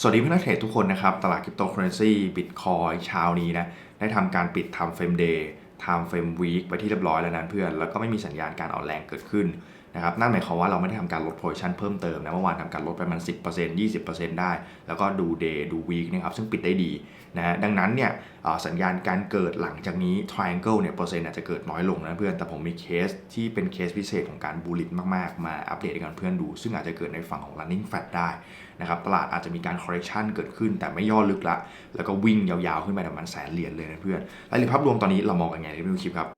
สวัสดีเพื่อนนักเทรดทุกคนนะครับ ตลาดคริปโตเคอเรนซีบิตคอยเช้านี้นะ ได้ทำการปิดทำเฟรมเดย์ทำเฟรมวีคไปที่เรียบร้อยแล้วนะเพื่อน แล้วก็ไม่มีสัญญาณการอ่อนแรงเกิดขึ้น นะครับนั่นหมายความว่าเราไม่ได้ทำการลดโพซิชันเพิ่มเติมนะเมื่อวานทำการลดไปมัน10% 20%ได้ แล้วก็ดูเดย์ดูวีคนะครับซึ่งปิดได้ดีนะฮะดังนั้นเนี่ยสัญญาณการเกิดหลังจากนี้ triangle เนี่ยเปอร์เซ็นต์อาจจะเกิดน้อยลงนะเพื่อนแต่ผมมีเคสที่เป็นเคสพิเศษของการบูลลิตมากๆ มาอัปเดตให้กันเพื่อนดู ซึ่งอาจจะเกิดในฝั่งของ running fat ได้นะครับตลาดอาจจะมีการ correction เกิดขึ้น แต่ไม่ย่อลึกละแล้วก็วิ่งยาวๆขึ้นไปประมาณแสนเหรียญเลยนะเพื่อนรายละเอียดภาพรวมตอนนี้เรามองกันไงในวิดีโอคลิปครับ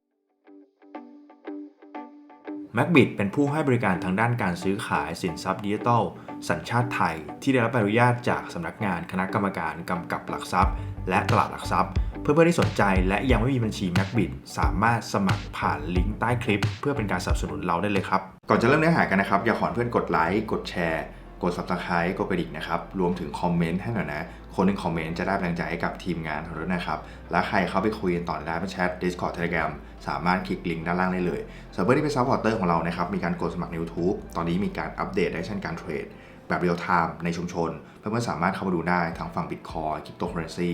m a c b i t เป็นผู้ให้บริการทางด้านการซื้อขายสินทรัพย์ดิจิทัล สัญชาติไทย ที่ได้รับอนุญาตจากสำนักงานคณะกรรมการกำกับหลักทรัพย์ และตลาดหลักทรัพย์ เพื่อนๆที่สนใจและยังไม่มีบัญชี m a c b i t สามารถสมัครผ่านลิงก์ใต้คลิป เพื่อเป็นการสนับสนุนเราได้เลยครับ ก่อนจะเริ่มเนื้อหากันนะครับ อย่าขอเพื่อนกดไลค์กดแชร์ กด subscribe กดกระดิ่งนะครับ รวมถึงคอมเมนต์ให้หน่อยนะ คนหนึ่งคอมเมนต์จะได้แรงใจให้กับทีมงานของเราด้วยนะครับ และใครเข้าไปคุยกันต่อได้เป็นแชท Discord Telegram สามารถคลิกลิงก์ด้านล่างได้เลยสำหรับเพื่อนที่เป็นซัพพอร์เตอร์ของเรานะครับ มีการกดสมัครใน YouTube ตอนนี้มีการอัปเดตได้เช่นการเทรดแบบเรียลไทม์ในชุมชน เพื่อนๆสามารถเข้ามาดูได้ทั้งฝั่ง Bitcoin Cryptocurrency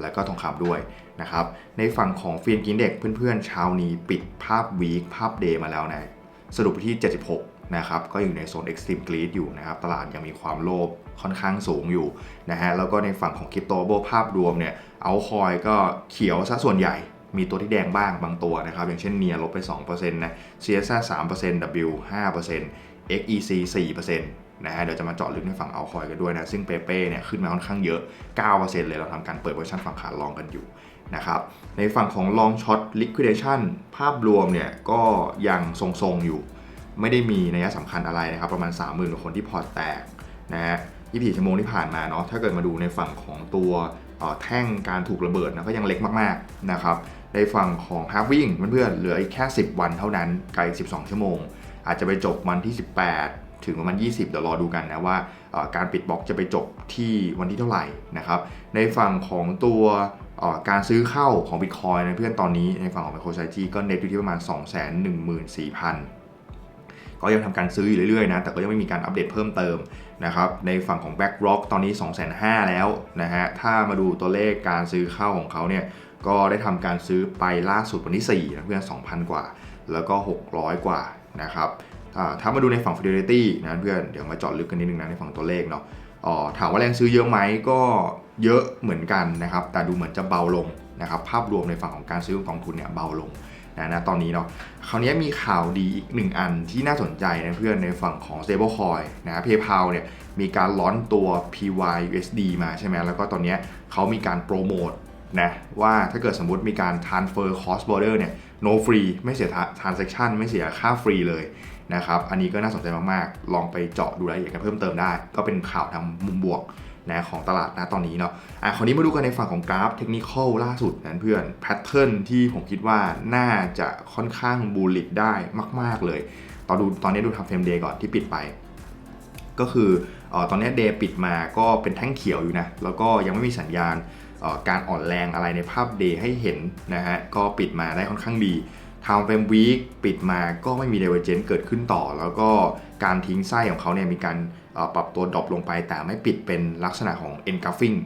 และก็ทองคำด้วยนะครับ ในฝั่งของฟินกินเด็กเพื่อนๆเช้านี้ปิดภาพวีคภาพเดย์มาแล้วนะ สรุปที่ 76 นะครับก็อยู่ในโซน Extreme Greed อยู่นะครับตลาดยังมีความโลภค่อนข้างสูงอยู่นะฮะแล้วก็ในฝั่งของคริปโตโบภาพรวมเนี่ยเอาคอยก็เขียวซะส่วนใหญ่มีตัวที่แดงบ้างบางตัวนะครับ อย่างเช่นเนียลบไป 2%นะ CSR 3% W 5% XEC 4%นะฮะเดี๋ยวจะมาเจาะลึกในฝั่งเอาคอยกันด้วยนะ ซึ่งเปเป้เนี่ยขึ้นมาค่อนข้างเยอะ 9%เลยเราทำการเปิดเวอร์ชันฝั่งขาลองกันอยู่นะครับในฝั่งของ long short liquidation ภาพรวมเนี่ยก็ยังทรงๆอยู่ ไม่ได้มีนัยสำคัญอะไรนะครับประมาณ 30,000กว่าคนที่พอร์ตแตกนะฮะ24ชั่วโมงที่ผ่านมาเนาะถ้าเกิดมาดูในฝั่งของตัวแท่งการถูกระเบิดนะก็ยังเล็กมากๆนะครับในฝั่งของ halving เพื่อนๆเหลืออีกแค่ 10 วันเท่านั้นไกล12 ชั่วโมง อาจจะไปจบวันที่ 18 ถึงประมาณ 20 เดี๋ยวรอดูกันนะว่าการปิดบล็อกจะไปจบที่วันที่เท่าไหร่นะครับในฝั่งของตัวการซื้อเข้าของ Bitcoin นะเพื่อนตอนนี้ในฝั่งของ MicroStrategy ก็เน็ตอยู่ที่ประมาณ 214,000 ก็ยังทำการซื้ออยู่เรื่อยๆนะ แต่ก็ยังไม่มีการอัปเดตเพิ่มเติมนะครับ ในฝั่งของ BlackRock ตอนนี้ 2,500,000แล้วนะฮะ ถ้ามาดูตัวเลขการซื้อเข้าของเขาเนี่ย ก็ได้ทำการซื้อไปล่าสุดวันที่4นะเพื่อน2,000 กว่า แล้วก็ 600 กว่านะครับอ่าถ้ามาดูในฝั่ง Fidelity นะเพื่อนเดี๋ยวมาเจาะลึกกันนิดนึงนะในฝั่งตัวเลขเนาะอ๋อถามว่าแรงซื้อเยอะไหมก็เยอะเหมือนกันนะครับ แต่ดูเหมือนจะเบาลงนะครับ ภาพรวมในฝั่งของการซื้อของกองทุนเนี่ยเบาลง นะนะตอนนี้เนาะคราวนี้มีข่าวดีอีกหนึ่งอันที่น่าสนใจนะเพื่อนในฝั่งของ stablecoin นะ PayPal เนี่ยมีการล้อนตัว PYUSD มาใช่ไหมแล้วก็ตอนนี้เขามีการโปรโมทนะว่าถ้าเกิดสมมติมีการ transfer cross border เนี่ย no free ไม่เสีย transaction ไม่เสียค่าฟรีเลยนะครับ อันนี้ก็น่าสนใจมาก ๆ ลองไปเจาะดูรายละเอียดกันเพิ่มเติมได้ ก็เป็นข่าวทางมุมบวก นะของตลาดนะตอนนี้เนาะอะคราวนี้มาดูกันในฝั่งของกราฟเทคนิคล่าสุดนะเพื่อนแพทเทิร์นที่ผมคิดว่าน่าจะค่อนข้างบูลลิตได้มาก ๆเลยตอนดูตอนนี้ดูทำเฟรมเดย์ก่อนที่ปิดไป ก็คืออตอนนี้เดย์ปิดมาก็เป็นแท่งเขียวอยู่นะแล้วก็ยังไม่มีสัญญาณการอ่อนแรงอะไรในภาพเดย์ให้เห็นนะฮะก็ปิดมาได้ค่อนข้างดีทำเฟรมวีคปิดมาก็ไม่มีเดเวอร์เจนเกิดขึ้นต่อ แล้วก็การทิ้งไส้ของเขาเนี่ยมีการ ปรับตัวดรอปลงไปแต่ไม่ปิดเป็นลักษณะของ engulfing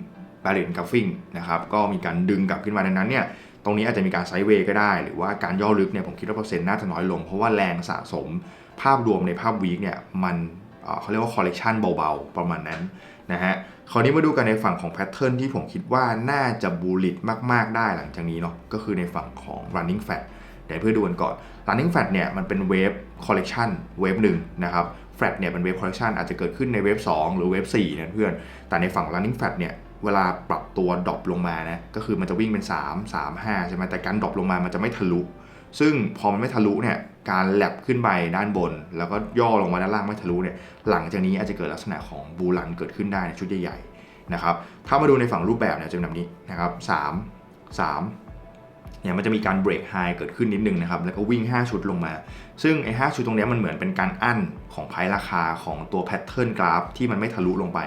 barrier engulfing นะครับก็มีการดึงกลับขึ้นมาดังนั้นเนี่ยตรงนี้อาจจะมีการไซด์เวย์ก็ได้ หรือว่าการย่อลึกเนี่ยผมคิดว่าเปอร์เซ็นต์น่าจะน้อยลง เพราะว่าแรงสะสมภาพรวมในภาพวีคเนี่ยมันเเขาเรียกว่าคอลเลกชันเบาๆ ประมาณนั้นนะฮะคราวนี้มาดูกันในฝั่งของแพทเทิร์นที่ผมคิดว่าน่าจะบูลลิตมากๆได้หลังจากนี้เนาะก็คือในฝั่งของ running fat เดี๋ยวเพื่อดูกันก่อน running fat เนี่ยมันเป็นเวฟคอลเลกชันเวฟหนึ่งนะครับ fat เนี่ยเป็นเวฟคอลเลกชันอาจจะเกิดขึ้นในเวฟ2หรือเวฟ4นะเพื่อน แต่ในฝั่ง running fat เนี่ยเวลาปรับตัวดรอปลงมานะก็คือมันจะวิ่งเป็น 3 3 5ใช่ไหมแต่การดรอปลงมามันจะไม่ทะลุ ซึ่งพอมันไม่ทะลุเนี่ยการแลบขึ้นไปด้านบน แล้วก็ย่อลงมาด้านล่างไม่ทะลุเนี่ยหลังจากนี้อาจจะเกิดลักษณะของบูลันเกิดขึ้นได้ในชุดใหญ่ๆนะครับถ้ามาดูในฝั่งรูปแบบเนี่ยจะเป็นแบบนี้นะครับ3 3 เนี่ยมันจะมีการเบรกไฮเกิดขึ้นนิดนึงนะครับ แล้วก็วิ่ง 5 ชุดลงมา ซึ่งไอ้5ชุดตรงนี้มันเหมือนเป็นการอั้นของไพ่ราคาของตัวแพทเทิร์นกราฟที่มันไม่ทะลุลงไป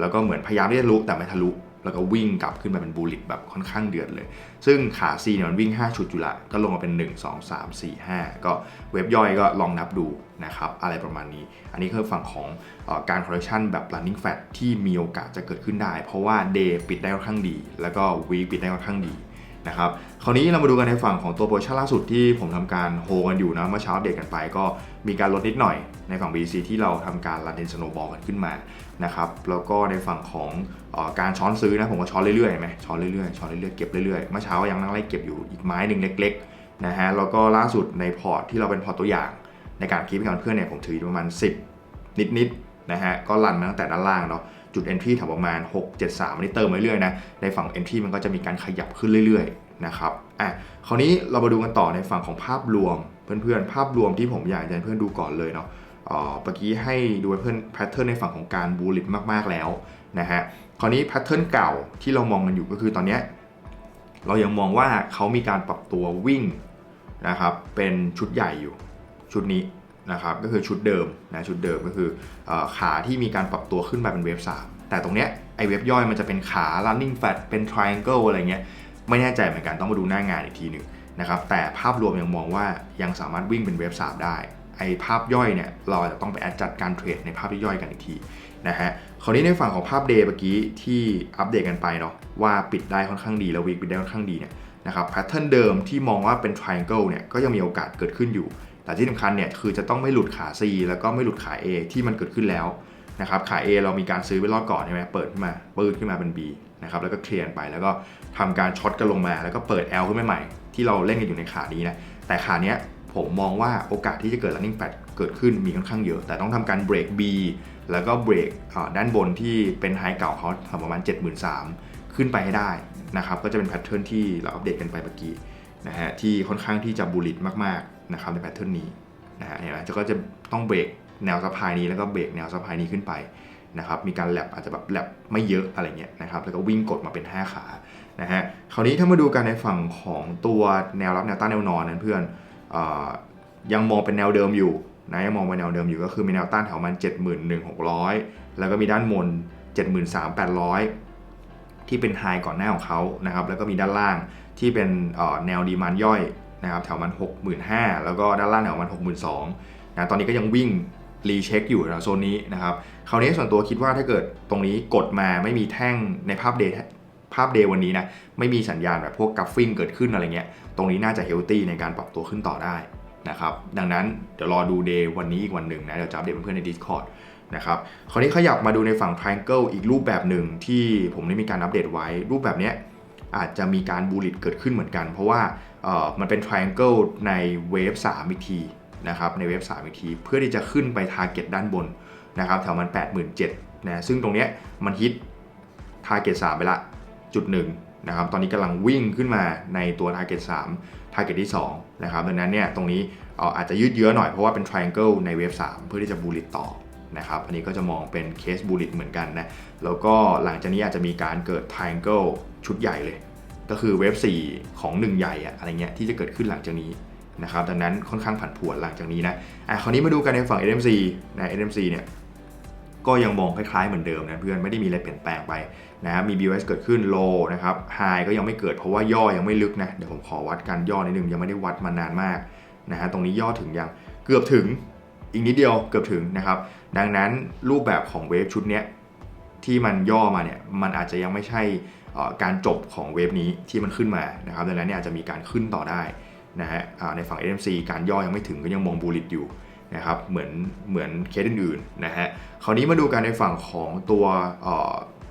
แล้วก็เหมือนพยายามที่จะทะลุแต่ไม่ทะลุ แล้วก็วิ่งกลับขึ้นมาเป็นบูลลิตแบบค่อนข้างเดือดเลย ซึ่งขา C เนี่ยมันวิ่ง 5 ชุดอยู่ละก็ลงมาเป็น 1 2 3 4 5 ก็เว็บย่อยก็ลองนับดูนะครับอะไรประมาณนี้ อันนี้คือฝั่งของออการ correction แบบ running fat ที่มีโอกาสจะเกิดขึ้นได้ เพราะว่า day ปิดได้ค่อนข้างดี แล้วก็ week ปิดได้ค่อนข้างดี นะครับคราวนี้เรามาดูกันในฝั่งของตัวโปรชั่นล่าสุดที่ผมทำการโฮกันอยู่นะเมื่อเช้าอัปเดตกันไปก็มีการลดนิดหน่อยในฝั่ง BC ที่เราทำการรันเดนสโนบอลกันขึ้นมานะครับแล้วก็ในฝั่งของออการช้อนซื้อนะผมก็ช้อนเรื่อยๆเห็นไหมช้อนเรื่อยๆช้อนเรื่อยๆเก็บเรื่อยๆเมื่อเช้ายังนั่งไล่เก็บอยู่อีกไม้หนึ่งเล็กๆนะฮะแล้วก็ล่าสุดในพอร์ตที่เราเป็นพอร์ตตัวอย่าง ในการคิดกับเพื่อนเนี่ยผมถืออยู่ประมาณ 10 นิดๆนะฮะก็รันมาตั้งแต่ด้านล่างเนาะ จุด entry แถวประมาณ 6 7 3อันนี้เติมาเรื่อยๆนะ ในฝั่ง entry มันก็จะมีการขยับขึ้นเรื่อยๆนะครับอะคราวนี้เรามาดูกันต่อในฝั่งของภาพรวม เพื่อนๆ ภาพรวมที่ผมอยากจะให้เพื่อนดูก่อนเลยเนาะเอ่อเมื่อกี้ให้ดูเพื่อนแพทเทิร์นในฝั่งของการบูลลิตมากๆแล้วนะฮะคราวนี้แพทเทิร์นเก่าที่เรามองกันอยู่ก็คือตอนเนี้ยเรายังมองว่าเขามีการปรับตัววิ่งนะครับเป็นชุดใหญ่อยู่ชุดนี้ นะครับก็คือชุดเดิมนะชุดเดิมก็คืออขาที่มีการปรับตัวขึ้นมาเป็นเวฟ3แต่ตรงเนี้ยไอเวฟย่อยมันจะเป็นขา running flat เป็น triangle อะไรเงี้ยไม่แน่ใจเหมือนกันต้องมาดูหน้างานอีกทีหนึ่งนะครับแต่ภาพรวมยังมองว่ายังสามารถวิ่งเป็นเวฟ3ได้ไอภาพย่อยเนี่ยเราจจะต้องไปแอดจัดการเทรดในภาพย่อยกันอีกทีนะฮะคราวนี้ในฝั่งของภาพเดย์เมื่อกี้ที่อัปเดตกันไปเนาะว่าปิดได้ค่อนข้างดีแล้ววีคปิดได้ค่อนข้างดีเนี่ยนะครับแพทเทิร์นเดิมที่มองว่าเป็น triangle เนี่ยก็ยังมีโอกาสเกิดขึ้นอยู่ แต่ที่สำคัญเนี่ยคือจะต้องไม่หลุดขา C แล้วก็ไม่หลุดขา A ที่มันเกิดขึ้นแล้วนะครับขา A เรามีการซื้อไปรอบก่อนใช่ไหมเปิดขึ้นมาปืดขึ้นมาเป็น B นะครับแล้วก็เคลียร์ไปแล้วก็ทำการช็อตกันลงมา แล้วก็เปิด L ขึ้นมาใหม่ ที่เราเล่นกันอยู่ในขานี้นะแต่ขาเนี้ยผมมองว่าโอกาสที่จะเกิด running fat เกิดขึ้นมีค่อนข้างเยอะ แต่ต้องทำการเบรก B แล้วก็เบรกด้านบนที่เป็นไฮเก่าเขาทำประมาณ 73,000 ขึ้นไปให้ได้นะครับก็จะเป็นแพทเทิร์นที่เราอัปเดตกันไปเมื่อกี้นะฮะที่ค่อนข้างที่จะบูลลิตมากๆ นะครับในแพทเทิร์นนี้นะฮะเห็นไหมจะก็จะต้องเบรกแนวสะพายนี้แล้วก็เบรกแนวสะพายนี้ขึ้นไปนะครับมีการแลบอาจจะแบบแลบไม่เยอะอะไรเงี้ยนะครับแล้วก็วิ่งกดมาเป็น 5 ขานะฮะคราวนี้ถ้ามาดูกันในฝั่งของตัวแนวรับแนวต้านแนวนอนนั้นเพื่อนออยังมองเป็นแนวเดิมอยู่นะยังมองเป็นแนวเดิมอยู่ก็คือมีแนวต้านแถวมัน 71,600 แล้วก็มีด้านบน73,800 ที่เป็นไฮก่อนหน้าของเขานะครับแล้วก็มีด้านล่างที่เป็นแนวดีมานย่อย นะครับแถวมัน 65,000 แล้วก็ด้านล่างแถวมัน 62,000นะตอนนี้ก็ยังวิ่งรีเช็คอยู่นะโซนนี้นะครับคราวนี้ส่วนตัวคิดว่าถ้าเกิดตรงนี้กดมาไม่มีแท่งในภาพเดย์ภาพเดย์วันนี้นะไม่มีสัญญาณแบบพวกกัฟฟิ้งเกิดขึ้นอะไรเงี้ยตรงนี้น่าจะเฮลตี้ในการปรับตัวขึ้นต่อได้นะครับดังนั้นเดี๋ยวรอดูเดย์วันนี้อีกวันหนึ่งนะเดี๋ยวจะอัปเดตเพื่อนๆใน Discord นะครับคราวนี้ขยับมาดูในฝั่ง Triangle อีกรูปแบบหนึ่งที่ผมได้มีการอัปเดตไว้ รูปแบบเนี้ยอาจจะมีการบูลลิตเกิดขึ้นเหมือนกัน เพราะว่า มันเป็น Triangle ในเวฟ3อีกทีนะครับในเวฟ3อีกที เพื่อที่จะขึ้นไป Target ด้านบนนะครับแถวมัน 8 7 0 0นะซึ่งตรงเนี้ยมันฮิต Target 3 ไปละจุดหนึ่งนะครับตอนนี้กำลังวิ่งขึ้นมาในตัว Target 3 Target ที่2นะครับดังนั้นเนี่ยตรงนี้อาจจะยืดเยื้อหน่อยเพราะว่าเป็น Triangle ในเวฟ3เพื่อที่จะบูลิตต่อนะครับอันนี้ก็จะมองเป็นเคสบูลลิตเหมือนกันนะ แล้วก็หลังจากนี้อาจจะมีการเกิด triangle ชุดใหญ่เลย ก็คือเวฟ4ของ 1 ใหญ่อะอะไรเงี้ยที่จะเกิดขึ้นหลังจากนี้นะครับดังนั้นค่อนข้างผันผวนหลังจากนี้นะอะคราวนี้มาดูกันในฝั่ง NMC นะ NMC เนี่ยก็ยังมองคล้ายๆเหมือนเดิมนะเพื่อนไม่ได้มีอะไรเปลี่ยนแปลงไปนะครับมี BOS เกิดขึ้น low นะครับ high ก็ยังไม่เกิดเพราะว่าย่อยังไม่ลึกนะเดี๋ยวผมขอวัดการย่อนิดนึงยังไม่ได้วัดมานานมากนะฮะตรงนี้ย่อถึงยังเกือบถึงอีกนิดเดียวเกือบถึงนะครับ ดังนั้นรูปแบบของเวฟชุดเนี้ยที่มันย่อมาเนี่ยมันอาจจะยังไม่ใช่ การจบของเวฟนี้ที่มันขึ้นมานะครับดังนั้นเนี่ยอาจจะมีการขึ้นต่อได้นะฮะในฝั่ง NMC การย่อยังไม่ถึงก็ยังมองบูลิตอยู่นะครับเหมือนเหมือนเคสอื่นๆนะฮะคราวนี้มาดูกันในฝั่งของตัว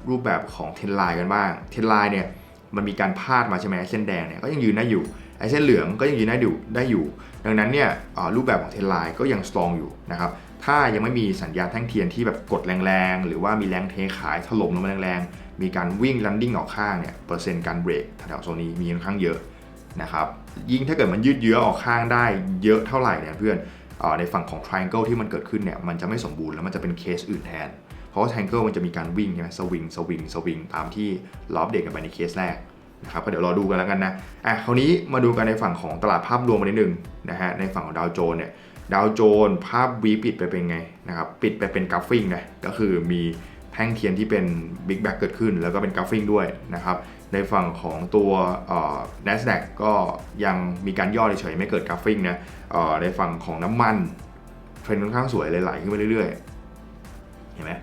รูปแบบของเทนไลน์กันบ้างเทนไลน์เนี่ยมันมีการพาดมาใช่ไหมเส้นแดงเนี่ยก็ยังยืนได้อยู่ไอ้เส้นเหลืองก็ยังยืนได้อยู่ได้อยู่ ดังนั้นเนี่ยรูปแบบของเทนไลน์ก็ยังสตรองอยู่นะครับถ้ายังไม่มีสัญญาณแท่งเทียนที่แบบกดแรงๆ หรือว่ามีแรงเทขายถล่มลงมาแรงๆ มีการวิ่งลันดิ้งออกข้างเนี่ยเปอร์เซ็นต์การเบรกแถวโซนนี้มีค่อนข้างเยอะนะครับยิ่งถ้าเกิดมันยืดเยื้อออกข้างได้เยอะเท่าไหร่เนี่ยเพื่อนออในฝั่งของ triangle ที่มันเกิดขึ้นเนี่ยมันจะไม่สมบูรณ์แล้วมันจะเป็นเคสอื่นแทน เพราะว่า triangle มันจะมีการวิ่งใช่ไหมสวิงสวิงสวิงตามที่เราอัปเดตกันไปในเคสแรกนะครับก็เดี๋ยวรอดูกันแล้วกันนะอะคราวนี้มาดูกันในฝั่งของตลาดภาพรวมมานิดนึงนะฮะในฝั่งของดาวโจนส์เนี่ยดาวโจนส์ภาพวีปิดไปเป็นไงนะครับปิดไปเป็นกราฟฟิงนะก็คือมี ท่งเทียนที่เป็น Big Back เกิดขึ้น แล้วก็เป็นกราฟิงด้วยนะครับ ในฝั่งของตัวเอ่อ NASDAQ ก็ยังมีการย่อเฉยๆไม่เกิดกราฟิงนะเอ่อในฝั่งของน้ำมันเทรนด์ค่อนข้างสวยเลยไหลขึ้นไปเรื่อยๆ เห็นไหม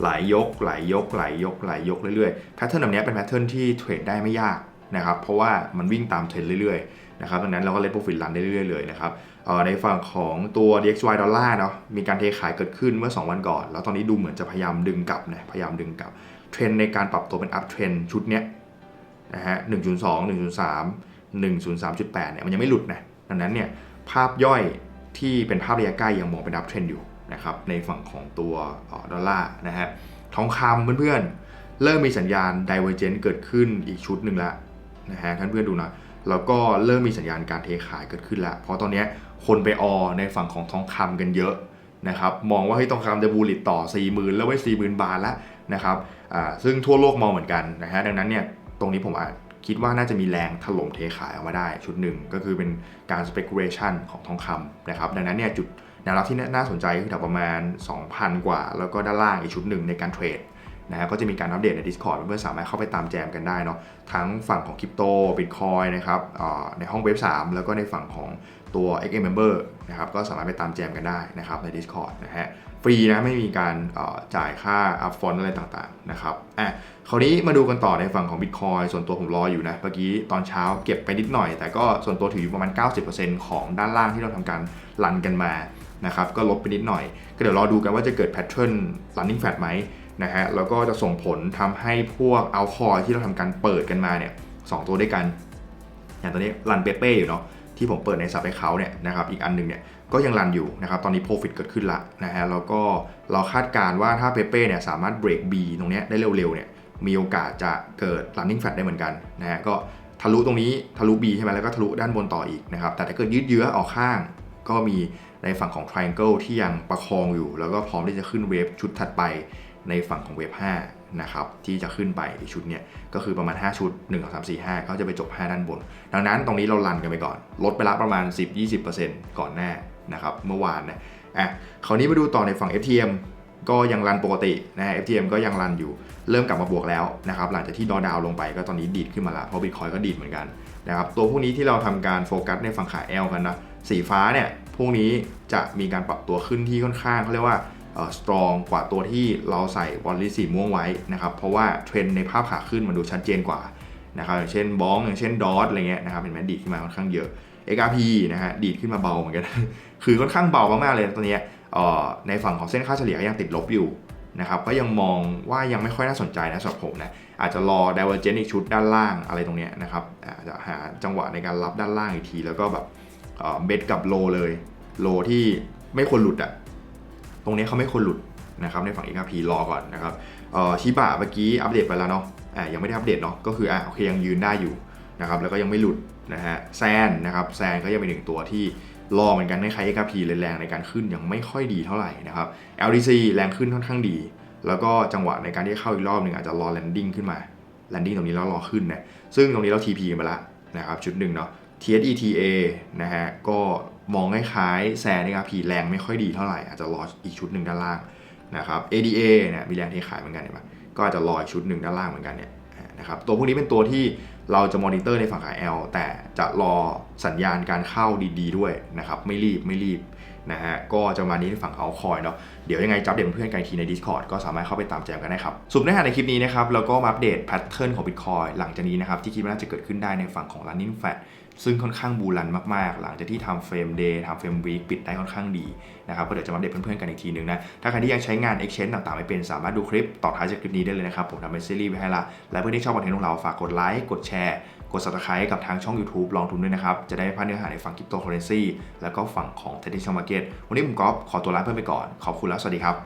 ไหลยกไหลยกไหลยกไหลยกเรื่อยๆแพทเทิร์นแบบนี้เป็นแพทเทิร์นที่เทรดได้ไม่ยากนะครับ เพราะว่ามันวิ่งตามเทรนด์เรื่อยๆนะครับดังนั้นเราก็เล่นโปรฟิตรันได้เรื่อยๆเลยนะครับ ในฝั่งของตัว DXY ดอลลาร์เนาะมีการเทขายเกิดขึ้นเมื่อ 2 วันก่อน แล้วตอนนี้ดูเหมือนจะพยายามดึงกลับนะพยายามดึงกลับเทรนในการปรับตัวเป็นอัพเทรนชุดเนี้ยนะฮะ102 103 103.8เนี่ยมันยังไม่หลุดนะดังนั้นเนี่ยภาพย่อยที่เป็นภาพระยะใกล้ยังมองเป็นอัพเทรนอยู่นะครับในฝั่งของตัวดอลลาร์นะฮะทองคำเพื่อนๆ เริ่มมีสัญญาณ divergence เกิดขึ้นอีกชุดหนึ่งแล้วนะฮะท่านเพื่อนดูนะแล้วก็เริ่มมีสัญญาณการเทขายเกิดขึ้นแล้ว เพราะตอนนี้ คนไปออในฝั่งของทองคำกันเยอะนะครับมองว่าเฮ้ยทองคำจะบูลลิตต่อ 40,000 แล้วไว้ 40,000 บาทแล้วนะครับซึ่งทั่วโลกมองเหมือนกันนะฮะดังนั้นเนี่ยตรงนี้ผมอาจคิดว่าน่าจะมีแรงถล่มเทขายออกมาได้ชุดหนึ่งก็คือเป็นการ speculation ของทองคำนะครับดังนั้นเนี่ยจุดแนวรับที่น่าสนใจคือแถวประมาณ 2,000 กว่า แล้วก็ด้านล่างอีกชุดหนึ่งในการเทรด นะฮะก็จะมีการอัปเดตใน Discord เพื่อนๆสามารถเข้าไปตามแจมกันได้เนาะทั้งฝั่งของคริปโตบิตคอยนะครับในห้องเว็บ 3 แล้วก็ในฝั่งของตัว XM Member นะครับก็สามารถไปตามแจมกันได้นะครับใน Discord นะฮะฟรีนะไม่มีการจ่ายค่า upfront อะไรต่างๆนะครับอะคราวนี้มาดูกันต่อในฝั่งของ Bitcoin ส่วนตัวผมรออยู่นะเมื่อกี้ตอนเช้าเก็บไปนิดหน่อย แต่ก็ส่วนตัวถืออยู่ประมาณ 90%ของด้านล่างที่เราทำการรันกันมานะครับก็ลบไปนิดหน่อย ก็เดี๋ยวรอดูกันว่าจะเกิด pattern running flat ไหม นะฮะแล้วก็จะส่งผลทำให้พวกเอาคอที่เราทำการเปิดกันมาเนี่ยสองตัวด้วยกัน อย่างตัวนี้รันเปเป้อยู่เนาะที่ผมเปิดในสับไปเขาเนี่ยนะครับอีกอันหนึงเนี่ยก็ยังรันอยู่นะครับตอนนี้ Profit เกิดขึ้นละนะฮะแล้วก็เราคาดการณ์ว่าถ้าเปเป้เนี่ยสามารถเบรก B ตรงเนี้ยได้เร็วๆเนี่ยมีโอกาสจะเกิด running flat ได้เหมือนกันนะฮะก็ทะลุตรงนี้ทะลุ B ใช่ไหมแล้วก็ทะลุด้านบนต่ออีกนะครับแต่ถ้าเกิดยืดเยื้อออกข้าง ก็มีในฝั่งของ triangle ที่ยังประคองอยู่ แล้วก็พร้อมที่จะขึ้นเวฟชุดถัดไป ในฝั่งของเวฟ5นะครับที่จะขึ้นไปอีกชุดเนี่ยก็คือประมาณ 5 ชุด 1 2 3 4 5เขาจะไปจบ 5 ด้านบน ดังนั้นตรงนี้เราลันกันไปก่อน ลดไปละประมาณ 10-20%ก่อนหน้านะครับเมื่อวานนะอะคราวนี้มาดูต่อในฝั่ง FTM ก็ยังรันปกตินะ FTM ก็ยังรันอยู่ เริ่มกลับมาบวกแล้วนะครับหลังจากที่ดอดาวลงไปก็ตอนนี้ดีดขึ้นมาละเพราะบิตคอยก็ดีดเหมือนกันนะครับตัวพวกนี้ที่เราทำการโฟกัสในฝั่งขา L กันนะสีฟ้าเนี่ยพวกนี้จะมีการปรับตัวขึ้นที่ค่อนข้างเขาเรียกว่า สตรองกว่าตัวที่เราใส่บอลลีสีม่วงไว้นะครับ เพราะว่าเทรนด์ในภาพขาขึ้นมันดูชัดเจนกว่านะครับอย่างเช่นบ้องอย่างเช่นดอทอะไรเงี้ยนะครับเห็นไหมดีดขึ้นมาค่อนข้างเยอะ XRP นะฮะดีดขึ้นมาเบาเหมือนกัน คือค่อนข้างเบามากๆเลยตัวเนี้ยในฝั่งของเส้นค่าเฉลี่ยก็ยังติดลบอยู่นะครับก็ยังมองว่ายังไม่ค่อยน่าสนใจนะสำหรับผมนะอาจจะรอ divergence อีกชุดด้านล่างอะไรตรงเนี้ยนะครับอาจจะหาจังหวะในการรับด้านล่างอีกที แล้วก็แบบเบสกับโลเลยโลที่ไม่ควรหลุดอะ ตรงนี้เขาไม่ควรหลุดนะครับในฝั่ง XRP รอก่อนนะครับชิบะเมื่อกี้อัปเดตไปแล้วเนาะอะยังไม่ได้อัปเดตเนาะก็คืออะโอเคยังยืนได้อยู่นะครับแล้วก็ยังไม่หลุดนะฮะแซนนะครับแซนก็ยังเป็นหนึ่งตัวที่รอเหมือนกันให้ใคร XRP เลยแรงในการขึ้นยังไม่ค่อยดีเท่าไหร่นะครับ LDC แรงขึ้นค่อนข้างดี แล้วก็จังหวะในการที่เข้าอีกรอบหนึ่งอาจจะรอแลนดิ้งขึ้นมาแลนดิ้งตรงนี้แล้วรอขึ้นนะซึ่งตรงนี้เรา TP กันไปแล้วนะครับชุดหนึ่งเนาะ TSETA นะฮะก็ มองคล้ายๆแซน XRP แรงไม่ค่อยดีเท่าไหร่อาจจะรออีกชุดหนึ่งด้านล่างนะครับ ADA เนี่ยมีแรงเทขายเหมือนกันเห็นไหมก็อาจจะรออีกชุดหนึ่งด้านล่างเหมือนกันเนี่ยนะครับตัวพวกนี้เป็นตัวที่เราจะมอนิเตอร์ในฝั่งขา L แต่จะรอสัญญาณการเข้าดีๆด้วยนะครับไม่รีบไม่รีบนะฮะก็จะมานี้ในฝั่งเอาคอยเนาะเดี๋ยวยังไงจับเด่นเพื่อนกันทีใน Discord ก็สามารถเข้าไปตามแจมกันได้ครับสุดเนื้อหาในคลิปนี้นะครับแล้วก็มาอัปเดตแพทเทิร์นของ Bitcoin หลังจากนี้นะครับที่คิดว่าน่าจะเกิดขึ้นได้ในฝั่งของ Running Fat ซึ่งค่อนข้างบูรันมากๆ หลังจากที่ทำเฟรม day ทำเฟรม week ปิดได้ค่อนข้างดีนะครับก็เดี๋ยวจะมาเดตเพื่อนๆกันอีกทีนึงนะ ถ้าใครที่ยังใช้งาน exchange ต่างๆ ไม่เป็นสามารถดูคลิปต่อท้ายจากคลิปนี้ได้เลยนะครับ ผมทำเป็นซีรีส์ไว้ให้ละ และเพื่อนที่ชอบคอนเทนต์ของเราฝากกดไลค์กดแชร์กด subscribe กับทางช่อง YouTube ลองทุนด้วยนะครับ จะได้ไม่พลาดเนื้อหาในฝั่งคริปโตเคอเรนซีแล้วก็ฝั่งของ traditional market วันนี้ผมก๊อฟขอตัวลาเพื่อนไปก่อนขอบคุณแล้วสวัสดีครับ